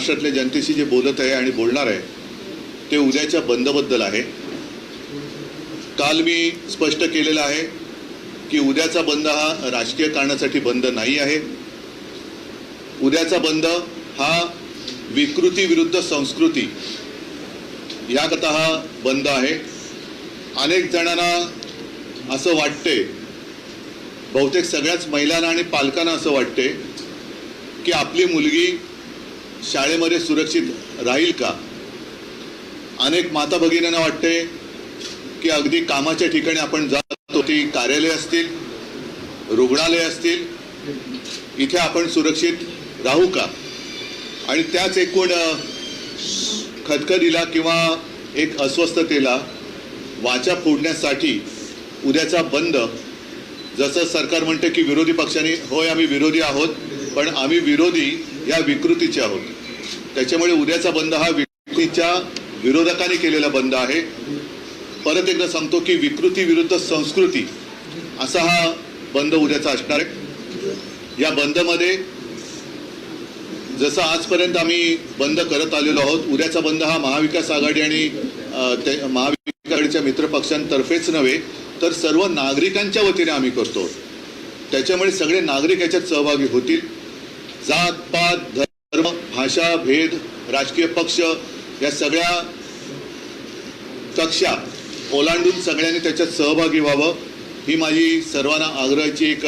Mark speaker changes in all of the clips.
Speaker 1: महाराष्ट्रातल्या जनतेशी जे बोलत आहे आणि बोलणार आहे ते उद्याच्या बंदबद्दल आहे. काल मी स्पष्ट केलेलं आहे की उद्याचा बंद हा राजकीय कारणासाठी बंद नाही आहे. उद्याचा बंद हा विकृती विरुद्ध संस्कृती याकरता हा बंद आहे. अनेक जणांना असं वाटते बहुतेक सगळ्याच महिलांना आणि पालकांना असं वाटते की आपली मुलगी शाळेमध्ये सुरक्षित राहील का? अनेक माता भगिनींना वाटते की अगदी कामाच्या ठिकाणी आपण जातो ती कार्यालय असतील रुग्णालय असतील इथे आपण सुरक्षित राहू का? आणि त्याच एकूण खदखदीला किंवा एक अस्वस्थतेला वाचा फोडण्यासाठी उद्याचा बंद. जसं सरकार म्हणते की विरोधी पक्षांनी होय आम्ही विरोधी आहोत पण आम्ही विरोधी या विकृतीचे आहोत. त्याच्यामुळे उद्याचा बंद हा विकृतीच्या विरोधकाने केलेला बंद आहे. परत एकदा सांगतो की विकृती विरुद्ध संस्कृती असा हा बंद उद्याचा असणार आहे. या बंदमध्ये जसं आजपर्यंत आम्ही बंद करत आलेलो आहोत उद्याचा बंद हा महाविकास आघाडी आणि महाविकास आघाडीच्या मित्रपक्षांतर्फेच नव्हे तर सर्व नागरिकांच्या वतीने आम्ही करतो. त्याच्यामुळे सगळे नागरिक याच्यात सहभागी होतील. जात पात धर्म भाषा भेद राजकीय पक्ष या सगळ्या कक्षा ओलांडून सगळ्यांनी त्याच्यात सहभागी व्हावं ही माझी सर्वांना आग्रहाची एक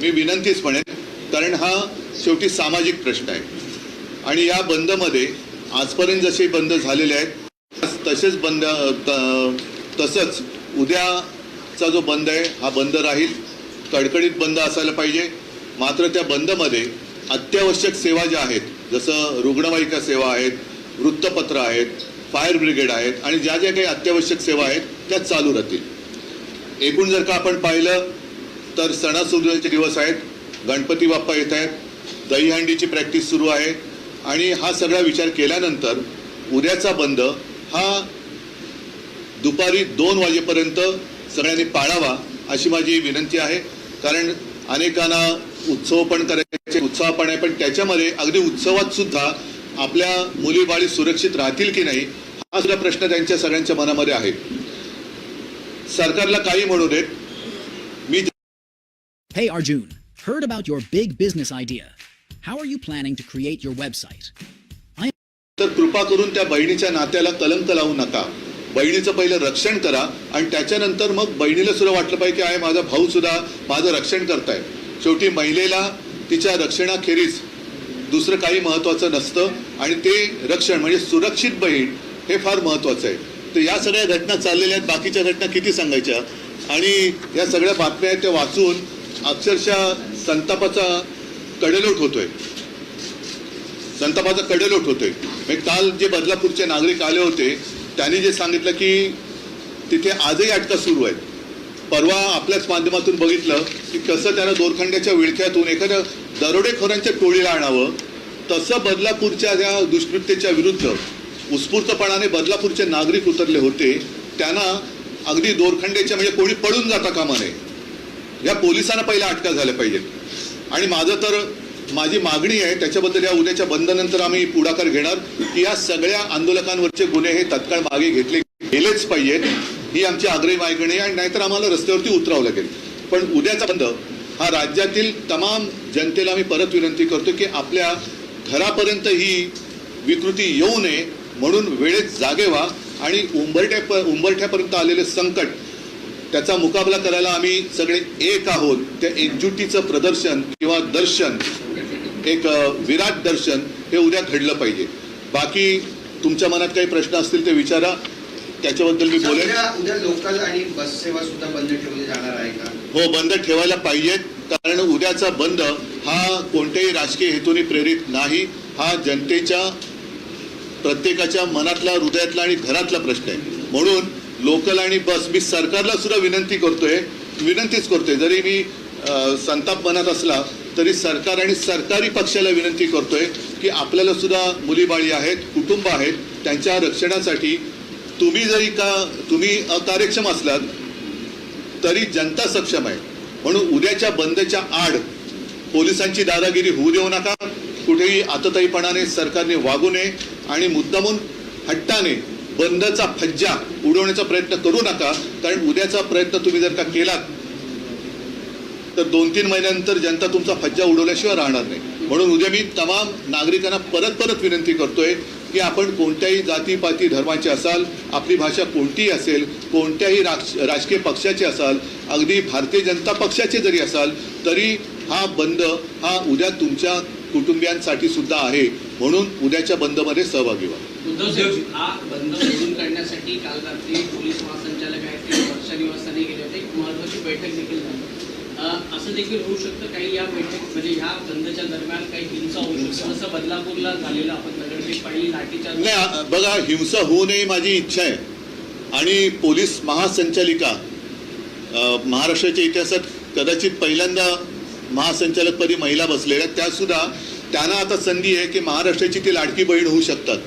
Speaker 1: मी विनंतीच म्हणेन. कारण हा शेवटी सामाजिक प्रश्न आहे. आणि या बंदमध्ये आजपर्यंत जसे बंद झालेले आहेत तसेच बंद तसंच उद्याचा जो बंद आहे हा बंद राहील. कडकडीत बंद असायला पाहिजे. मात्र त्या बंदमध्ये अत्यावश्यक सेवा ज्या आहेत जसं रुग्णवाहिका सेवा आहेत वृत्तपत्र आहेत फायर ब्रिगेड आहेत आणि ज्या ज्या काही अत्यावश्यक सेवा आहेत त्या चालू राहतील. एकूण जर का आपण पाहिलं तर सणासुदीचे दिवस आहेत गणपती बाप्पा येत आहेत दहीहंडीची प्रॅक्टिस सुरू आहे आणि हा सगळा विचार केल्यानंतर उद्याचा बंद हा दुपारी दोन वाजेपर्यंत सगळ्यांनी पाळावा अशी माझी विनंती आहे. कारण अनेकांना उत्सव पण करायचे उत्साह पण आहे पण त्याच्यामध्ये अगदी उत्सवात सुद्धा आपल्या मुलीबाळी सुरक्षित राहतील की नाही हा सुद्धा प्रश्न त्यांच्या सगळ्यांच्या मनामध्ये आहे. सरकारला काही म्हणू देत. मी
Speaker 2: Hey Arjun, heard about your big business idea. How are you planning to create your website?
Speaker 1: तर कृपा करून त्या बहिणीच्या नात्याला कलंक लावू नका. बहिणीचं पहिलं रक्षण करा आणि त्याच्यानंतर मग बहिणीला सुद्धा वाटलं पाहिजे की आहे माझा भाऊ सुद्धा माझं रक्षण करताय शेवटी महिलेला तिच्या रक्षणाखेरीज दुसरं काही महत्त्वाचं नसतं आणि ते रक्षण म्हणजे सुरक्षित बहीण हे फार महत्त्वाचं आहे. तर या सगळ्या घटना चाललेल्या आहेत. बाकीच्या घटना किती सांगायच्या? आणि या सगळ्या बातम्या आहेत त्या वाचून अक्षरशः संतापाचा कडेलोट होतोय. संतापाचा कडेलोट होतोय. म्हणजे काल जे बदलापूरचे नागरिक आले होते त्यांनी जे सांगितलं की तिथे आजही अटका सुरू आहेत. परवा आपल्याच माध्यमातून बघितलं की कसं त्यानं दोरखंड्याच्या विळख्यातून एखाद्या दरोडेखोरांच्या टोळीला आणावं तसं बदलापूरच्या त्या दुष्कृत्याच्या विरुद्ध उत्स्फूर्तपणाने बदलापूरचे नागरिक उतरले होते. त्यांना अगदी दोरखंड्याच्या म्हणजे कोणी पडून जाता कामा नये. या पोलिसांना पहिल्या अटका झाल्या पाहिजेत. आणि माझं तर माझी मागणी आहे त्याच्याबद्दल या उद्याच्या बंदनंतर आम्ही पुढाकार घेणार की या सगळ्या आंदोलकांवरचे गुन्हे हे तत्काळ मागे घेतले गेलेच पाहिजेत. ही आमची आग्रही मागणी आहे आणि नाहीतर आम्हाला रस्त्यावरती उतरावं लागेल. पण उद्याचा बंद हा राज्यातील तमाम जनतेला मी परत विनंती करतो की आपल्या घरापर्यंत ही विकृती येऊ नये म्हणून वेळेत जागे व्हा आणि उंबरठ्या उंबरठ्यापर्यंत आलेले संकट त्याचा मुकाबला करायला आम्ही सगळे एक आहोत. त्या एकजुटीचं प्रदर्शन किंवा दर्शन एक विराट दर्शन हे उद्या घडलं पाहिजे. बाकी तुमच्या मनात काही प्रश्न असतील ते विचारा. त्याच्याबद्दल मी बोलेन.
Speaker 3: उद्या लोकल आणि बस सेवा सुद्धा बंद ठेवली जाणार आहे का?
Speaker 1: हो बंद ठेवायला पाहिजेत कारण उद्याचा बंद हा कोणत्याही राजकीय हेतूने प्रेरित नाही. हा जनतेच्या प्रत्येकाच्या मनातला हृदयातला आणि घरातला प्रश्न आहे. म्हणून लोकल आणि बस मी सरकारला सुद्धा विनंती करतोय विनंतीच करतोय. जरी मी संताप मनात असला तरी सरकार आणि सरकारी पक्षाला विनंती करतोय की आपल्याला सुद्धा मुलीबाळी आहेत कुटुंब आहेत त्यांच्या रक्षणासाठी तुम्ही जरी का तुम्ही अकार्यक्षम असलात तरी जनता सक्षम आहे. म्हणून उद्याच्या बंदच्या आड पोलिसांची दादागिरी होऊ देऊ नका. कुठेही आतताईपणाने सरकारने वागू नये आणि मुद्दामून हट्टाने बंदचा फज्जा उडवण्याचा प्रयत्न करू नका. कारण उद्याचा प्रयत्न तुम्ही जर का केलात तर दोन तीन महिन्यानंतर जनता तुमचा फज्जा उडवल्याशिवाय राहणार नाही. म्हणून उद्या मी तमाम नागरिकांना परत परत विनंती करतोय की आपण कोणत्याही जातीपाती धर्माचे असाल आपली भाषा कोणतीही असेल कोणत्याही राज राजकीय पक्षाचे असाल अगदी भारतीय जनता पक्षाचे जरी असाल तरी हा बंद हा उद्या तुमच्या कुटुंबियांसाठी सुद्धा आहे. म्हणून उद्याच्या बंदमध्ये सहभागी व्हा
Speaker 4: उद्धव साहेब हा बंद मोडून काढण्यासाठी काल रात्री पोलीस महासंचालक आहेत ते वर्षा निवासस्थानी गेले होते एक महत्वाची बैठक देखील झाली अं, असं देखील होऊ शकतं. काही या बैठक म्हणजे ह्या बंदच्या दरम्यान काही हिंसा होऊ शकतं. जसं बदलापूरला झालेलं आपण दगडफेक पाहिली लाठीचार्ज
Speaker 1: नाही बघा हिंसा होऊ नये माझी इच्छा आहे. आणि पोलीस महासंचालिका महाराष्ट्राच्या इतिहासात कदाचित पहिल्यांदा महासंचालकपदी महिला बसलेल्या. त्यासुद्धा त्यांना आता संधी आहे की महाराष्ट्राची ती लाडकी बहीण होऊ शकतात.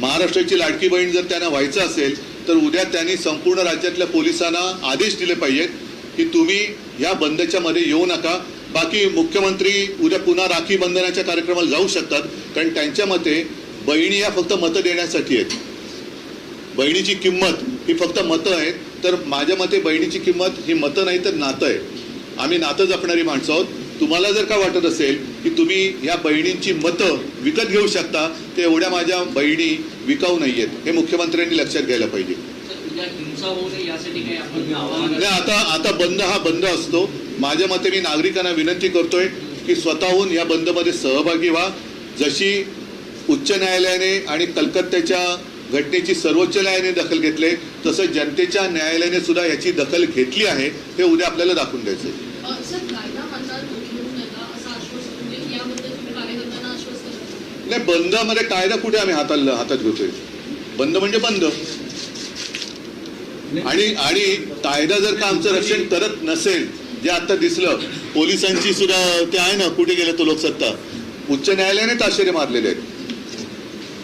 Speaker 1: महाराष्ट्राची लाडकी बहीण जर त्यांना व्हायचं असेल तर उद्या त्यांनी संपूर्ण राज्यातल्या पोलिसांना आदेश दिले पाहिजेत की तुम्ही या बंदच्या मध्ये येऊ नका. बाकी मुख्यमंत्री उद्या पुन्हा राखी बंधनाच्या कार्यक्रमाला जाऊ शकतात. कारण त्यांच्या मते बहिणी या फक्त मतं देण्यासाठी आहेत. बहिणीची किंमत ही फक्त मतं आहेत. तर माझ्या मते बहिणीची किंमत ही मतं नाही तर नातं आहे. आम्ही नातं जपणारी माणसं आहोत. तुम्हाला जर का वाटत असेल की तुम्ही या बहिणींची मतं विकत घेऊ शकता ते एवढ्या माझ्या बहिणी विकाऊ नाही आहेत हे मुख्यमंत्र्यांनी लक्षात घ्यायला पाहिजे.
Speaker 4: उद्या हिंसा होऊ नये यासाठी काही आपण आवाहन
Speaker 1: नाही आता आता बंद हा बंद असतो. माझ्या मते मी नागरिकांना विनंती करतोय की स्वतःहून या बंदमध्ये सहभागी व्हा. जशी उच्च न्यायालयाने आणि कलकत्त्याच्या घटनेची सर्वोच्च न्यायालयाने दखल घेतले तसं जनतेच्या न्यायालयाने सुद्धा याची दखल घेतली आहे हे उद्या आपल्याला दाखवून द्यायचं आहे.
Speaker 5: आश्वासन म्हणजे
Speaker 1: नाही बंदमध्ये कायदा कुठे आम्ही हाताला हातात घेतोय? बंद म्हणजे बंद. आणि आणि कायदा जर का आमचं रक्षण करत नसेल जे आता दिसलं पोलिसांची सुद्धा ते आहे ना कुठे गेले तो लोकसत्ता? उच्च न्यायालयाने ताशेरे मारलेले आहेत.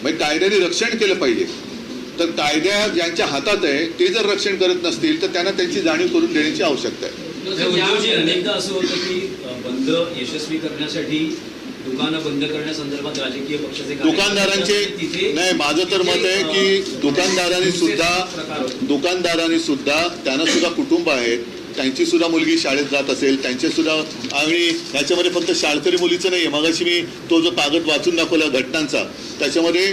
Speaker 1: म्हणजे कायद्याने रक्षण केलं पाहिजे. तर कायद्या ज्यांच्या हातात आहे ते जर रक्षण करत नसतील तर त्यांना त्यांची जाणीव करून देण्याची आवश्यकता आहे.
Speaker 6: अनेकदा असं होतं की बंद यशस्वी करण्यासाठी दुकानं बंद करण्यासंदर्भात राजकीय पक्षाचे कार्यकर्ते
Speaker 1: दुकानदारांचे नाही माझं तर मत आहे की दुकानदारांनी सुद्धा. दुकानदारांनी सुद्धा त्यांना सुद्धा कुटुंब आहेत त्यांची सुद्धा मुलगी शाळेत जात असेल त्यांचे सुद्धा आणि ह्याच्यामध्ये फक्त शाळकरी मुलीचं नाही आहे मगाशी मी तो जो कागद वाचून दाखवला घटनांचा त्याच्यामध्ये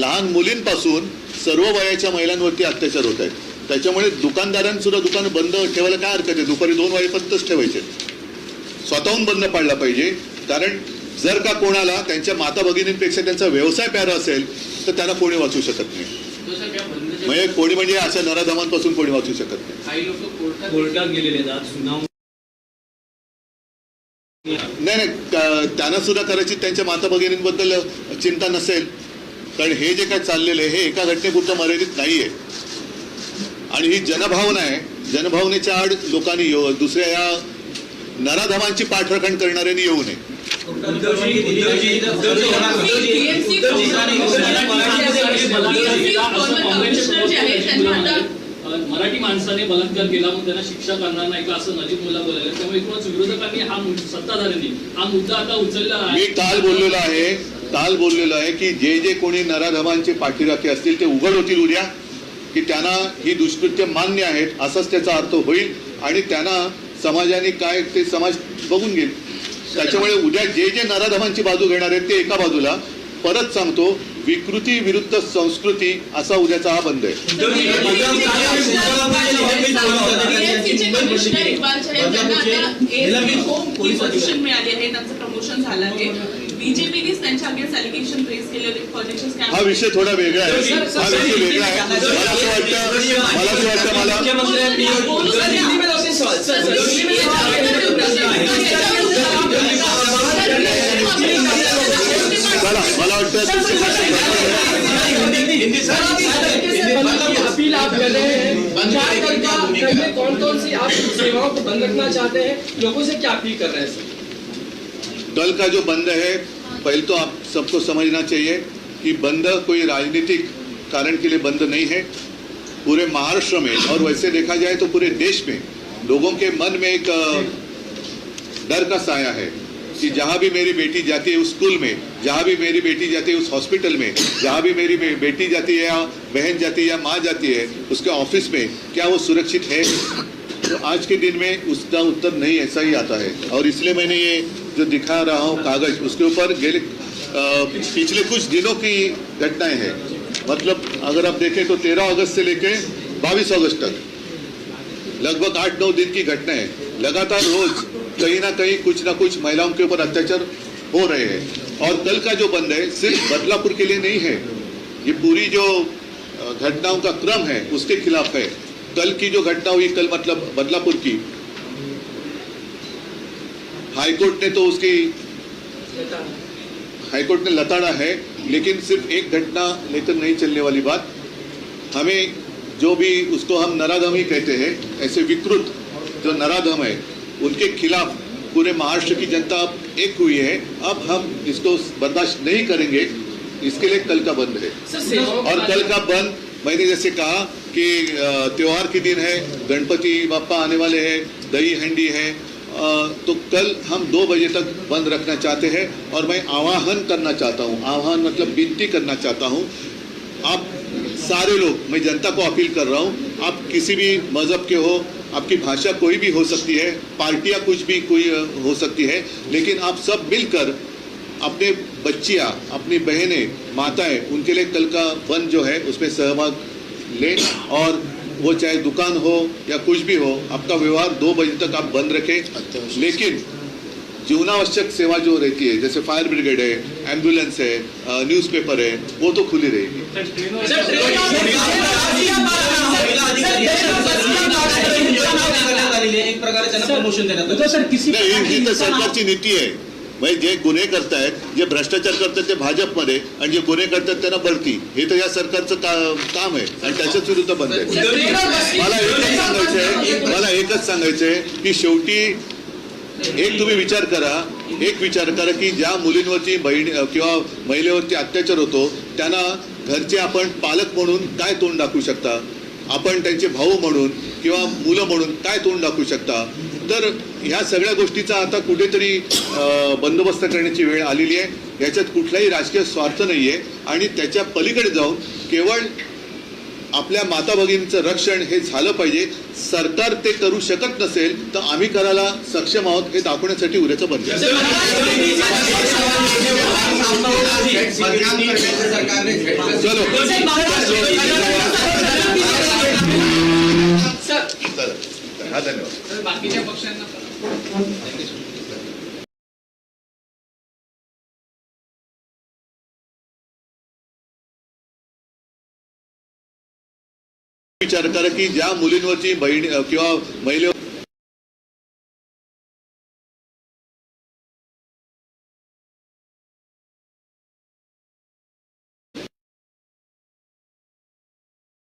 Speaker 1: लहान मुलींपासून सर्व वयाच्या महिलांवरती अत्याचार होत आहेत. त्याच्यामुळे दुकानदारांनी सुद्धा दुकानं बंद ठेवायला काय हरकत आहे? दुपारी दोन वाजेपर्यंतच ठेवायचे. स्वतःहून बंद पाडला पाहिजे. कारण जर का कोणाला त्यांच्या माता भगिनींपेक्षा त्यांचा व्यवसाय प्यारा असेल तर त्यांना कोणी वाचू शकत नाही. म्हणजे कोणी म्हणजे अशा नराधमांपासून कोणी वाचू शकत नाही. नाही नाही त्यांना सुद्धा कदाचित त्यांच्या माता भगिनींबद्दल चिंता नसेल. कारण हे जे काय चाललेलं आहे हे एका घटनेपुरतं मर्यादित नाही आहे आणि ही जनभावना आहे. जनभावनेच्या आड लोकांनी येऊ दुसऱ्या या नराधमांची पाठराखण करणाऱ्यांनी येऊ नये.
Speaker 7: मराठी माणसाने बलात्कार केला मग त्यांना शिक्षा करणार नाही का असं नजीब मुला बोलायला त्यामुळे एकूणच विरोधकांनी हा मुद्दा- सत्ताधाऱ्यांनी हा मुद्दा आता उचलला
Speaker 1: मी
Speaker 7: आहे
Speaker 1: काल बोललेलो आहे काल बोललेलो आहे की जे जे कोणी नराधमांचे पाठीराखे असतील ते उघड होतील उद्या की त्यांना ही दुष्कृत्य मान्य आहेत असाच त्याचा अर्थ होईल आणि त्यांना समाजाने काय ते समाज बघून घेईल. त्याच्यामुळे उद्या जे जे नराधमांची बाजू घेणार आहेत ते एका बाजूला. परत सांगतो विकृती विरुद्ध संस्कृती असा उद्याचा हा बंद आहे.
Speaker 5: ही
Speaker 1: हा विषय थोडा वेगळा आहे. हा विषय वेगळा आहे. मला असं वाटतं मला असं वाटतं मला
Speaker 8: करके कौन कौन सी सेवाओं को
Speaker 1: का जो बंद है, पहले तो आप सबको समझना चाहिए कि बंद कोई राजनीतिक, कारण के लिए बंद नहीं है, पूरे महाराष्ट्र में, और वैसे देखा जाए तो पूरे देश में लोगों के मन में एक डर का साया है। कि जहाँ भी मेरी बेटी जाती है उस स्कूल में, जहाँ भी मेरी बेटी जाती है उस हॉस्पिटल में, जहाँ भी मेरी बेटी जाती है या बहन जाती है या माँ जाती है, उसके ऑफ़िस में क्या वो सुरक्षित है? तो आज के दिन में उसका उत्तर नहीं, ऐसा ही आता है। और इसलिए मैंने ये जो दिखा रहा हूँ कागज़, उसके ऊपर गेले पिछले कुछ दिनों की घटनाएँ हैं। मतलब अगर आप देखें तो तेरह अगस्त से लेके बाईस अगस्त तक, लगभग आठ नौ दिन की घटना है। लगातार रोज कहीं ना कहीं कुछ ना कुछ महिलाओं के ऊपर अत्याचार हो रहे हैं। और कल का जो बंद है, सिर्फ़ बदलापुर के लिए नहीं है, ये पूरी जो घटनाओं का क्रम है, उसके खिलाफ है। कल की जो घटना हुई, कल मतलब बदलापुर की, हाईकोर्ट ने तो उसकी, हाईकोर्ट ने लताड़ा है, लेकिन सिर्फ़ एक घटना लेकर नहीं चलने वाली बात। हमें जो भी उसको हम नराधम ही कहते हैं, ऐसे विकृत जो नराधम है उनके खिलाफ पूरे महाराष्ट्र की जनता अब एक हुई है। अब हम इसको बर्दाश्त नहीं करेंगे। इसके लिए कल का बंद है। और कल का बंद मैंने जैसे कहा कि त्यौहार के दिन है गणपति बापा आने वाले हैं दही हंडी है। तो कल हम दो बजे तक बंद रखना चाहते हैं और मैं आवाहन करना चाहता हूँ। आह्वान मतलब विनती करना चाहता हूँ। आप सारे लोग मैं जनता को अपील कर रहा हूँ आप किसी भी मज़हब के हो आपकी भाषा कोई भी हो सकती है पार्टियाँ कुछ भी कोई हो सकती है लेकिन आप सब मिलकर अपने बच्चियाँ अपनी बहनें माताएँ उनके लिए कल का वन जो है उसमें सहभाग लें और वो चाहे दुकान हो या कुछ भी हो आपका व्यवहार दो बजे तक आप बंद रखें। लेकिन जीवनावश्यक सेवा जो रहती है जैसे फायर ब्रिगेड है एम्बुलेंस है न्यूज़पेपर है वो तो खुली रहेगी ही- ही तर सरकारची नीती आहे म्हणजे जे गुन्हे करतायत जे भ्रष्टाचार करतात ते भाजपमध्ये आणि जे गुन्हे करतात त्यांना बढती हे तर या सरकारचं का- काम आहे आणि त्याच्याच विरुद्ध बंद आहे मला एकच सांगायचं आहे मला एकच सांगायचं आहे की शेवटी एक तुम्ही विचार करा. एक विचार करा की ज्या मुलींवरती बहीण किंवा महिलेवरती अत्याचार होतो त्यांना घरचे आपण पालक म्हणून काय तोंड दाखवू शकता? आपण त्यांचे भाऊ म्हणून किंवा मुलं म्हणून काय तोंड दाखवू शकता? तर ह्या सगळ्या गोष्टीचा आता कुठेतरी बंदोबस्त करण्याची वेळ आलेली आहे. याच्यात कुठलाही राजकीय स्वार्थ नाही आहे आणि त्याच्या पलीकडे जाऊन केवळ आपल्या माता भगिनींचं रक्षण हे झालं पाहिजे. सरकार ते करू शकत नसेल तर आम्ही करायला सक्षम आहोत हे दाखवण्यासाठी उद्याचं बंद चला. हा धन्यवाद. विचार करा की ज्या मुलींवरची बहिणी किंवा महिलेवर